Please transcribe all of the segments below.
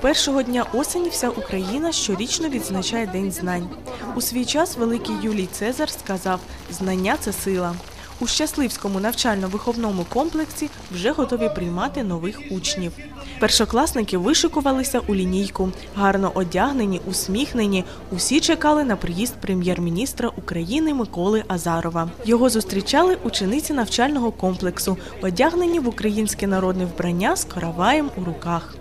Першого дня осені вся Україна щорічно відзначає День знань. У свій час великий Юлій Цезар сказав: знання це сила. У щасливському навчально-виховному комплексі вже готові приймати нових учнів. Першокласники вишикувалися у лінійку, гарно одягнені, усміхнені. Усі чекали на приїзд прем'єр-міністра України Миколи Азарова. Його зустрічали учениці навчального комплексу, одягнені в українське народне вбрання з караваєм у руках.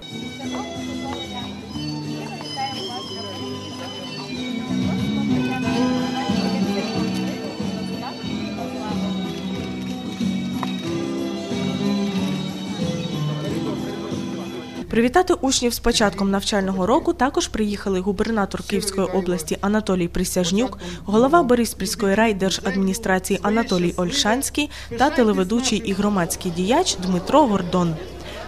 Привітати учнів з початком навчального року також приїхали губернатор Київської області Анатолій Присяжнюк, голова Бориспільської райдержадміністрації Анатолій Ольшанський та телеведучий і громадський діяч Дмитро Гордон.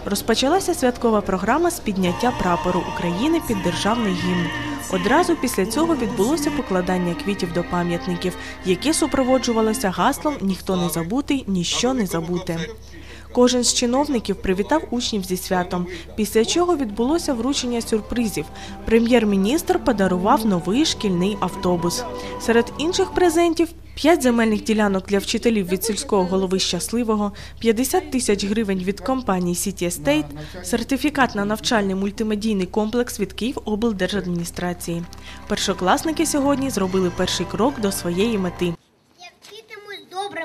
Розпочалася святкова програма з підняття прапору України під державний гімн. Одразу після цього відбулося покладання квітів до пам'ятників, яке супроводжувалося гаслом Ніхто не забутий, ніщо не забуте. Кожен з чиновників привітав учнів зі святом, після чого відбулося вручення сюрпризів. Прем'єр-міністр подарував новий шкільний автобус. Серед інших презентів. П'ять земельних ділянок для вчителів від сільського голови щасливого, 50 тисяч гривень від компанії City Estate, сертифікат на навчальний мультимедійний комплекс від Київоблдержадміністрації. Першокласники сьогодні зробили перший крок до своєї мети.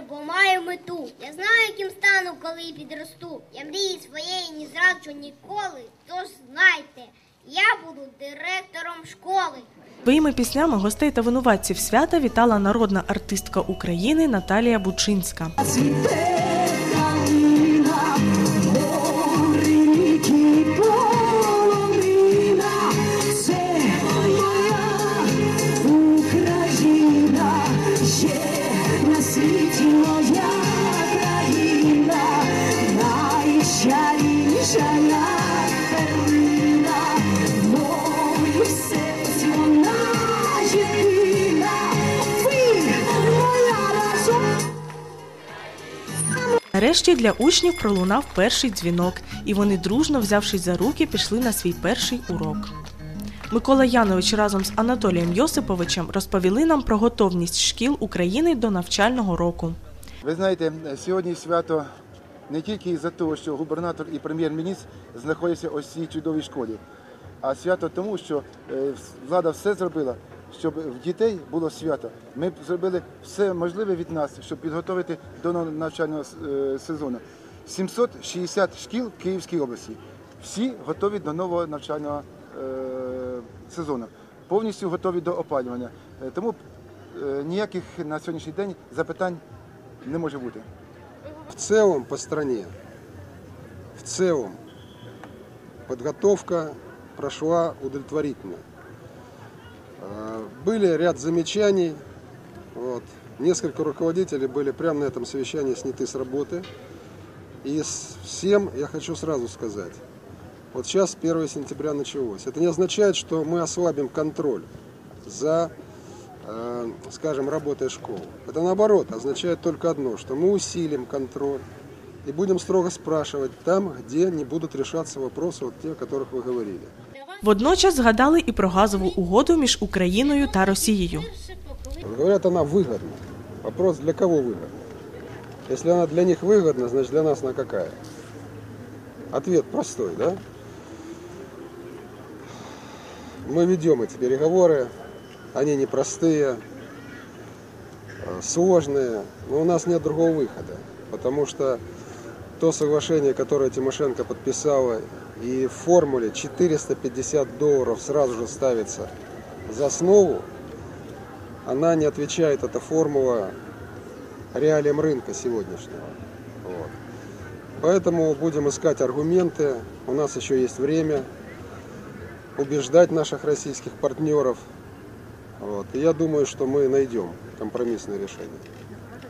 Бо маю мету. Я знаю, яким стану, коли підросту. Я мрії своєї не зраджу ніколи. Тож знайте, я буду директором школи. Своїми піснями гостей та винуватців свята вітала народна артистка України Наталія Бучинська. На світі моя країна, найчарівніша перлина, мою. Нарешті для учнів пролунав перший дзвінок, і вони, дружно взявшись за руки, пішли на свій перший урок. Микола Янович разом з Анатолієм Йосиповичем розповіли нам про готовність шкіл України до навчального року. Ви знаєте, сьогодні свято не тільки із-за того, що губернатор і прем'єр-міністр знаходяться ось цій чудовій школі, а свято тому, що е, влада все зробила, щоб в дітей було свято. Ми зробили все можливе від нас, щоб підготовити до навчального е, сезону. 760 шкіл в Київській області. Всі готові до нового навчального е, сезону. Повністю готові до опалювання. Е, Тому е, ніяких на сьогоднішній день запитань не може бути. В целом по стране, в целом подготовка прошла удовлетворительно. Э, Были ряд замечаний. Вот. Несколько руководителей были прямо на этом совещании сняты с работы. И с всем я хочу сразу сказать. Вот сейчас 1 сентября началось. Это не означает, что мы ослабим контроль за, э, скажем, работой школ. Это наоборот означает только одно, что мы усилим контроль и будем строго спрашивать там, где не будут решаться вопросы, вот те, о которых вы говорили. Водночас згадали і про газову угоду між Україною та Росією. Вот Говорят, она выгодна. Вопрос, для кого выгодна? Если она для них выгодна, значит для нас она какая? Ответ простой, да? Мы ведем эти переговоры, они непростые, э, сложные, но у нас нет другого выхода, потому что то соглашение, которое Тимошенко подписала, и в формуле 450 долларов сразу же ставится за основу, она не отвечает, эта формула, реалиям рынка сегодняшнего. Вот. Поэтому будем искать аргументы, у нас еще есть время убеждать наших российских партнеров. Вот. И я думаю, что мы найдем компромиссное решение.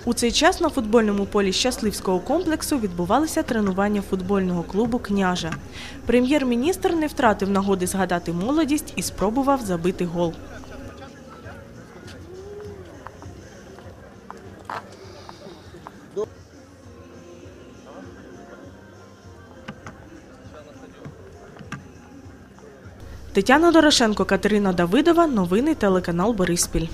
У цей час на футбольному полі щасливського комплексу відбувалися тренування футбольного клубу Княжа. Прем'єр-міністр не втратив нагоди згадати молодість і спробував забити гол. Тетяна Дорошенко, Катерина Давидова. Новини телеканал Бориспіль.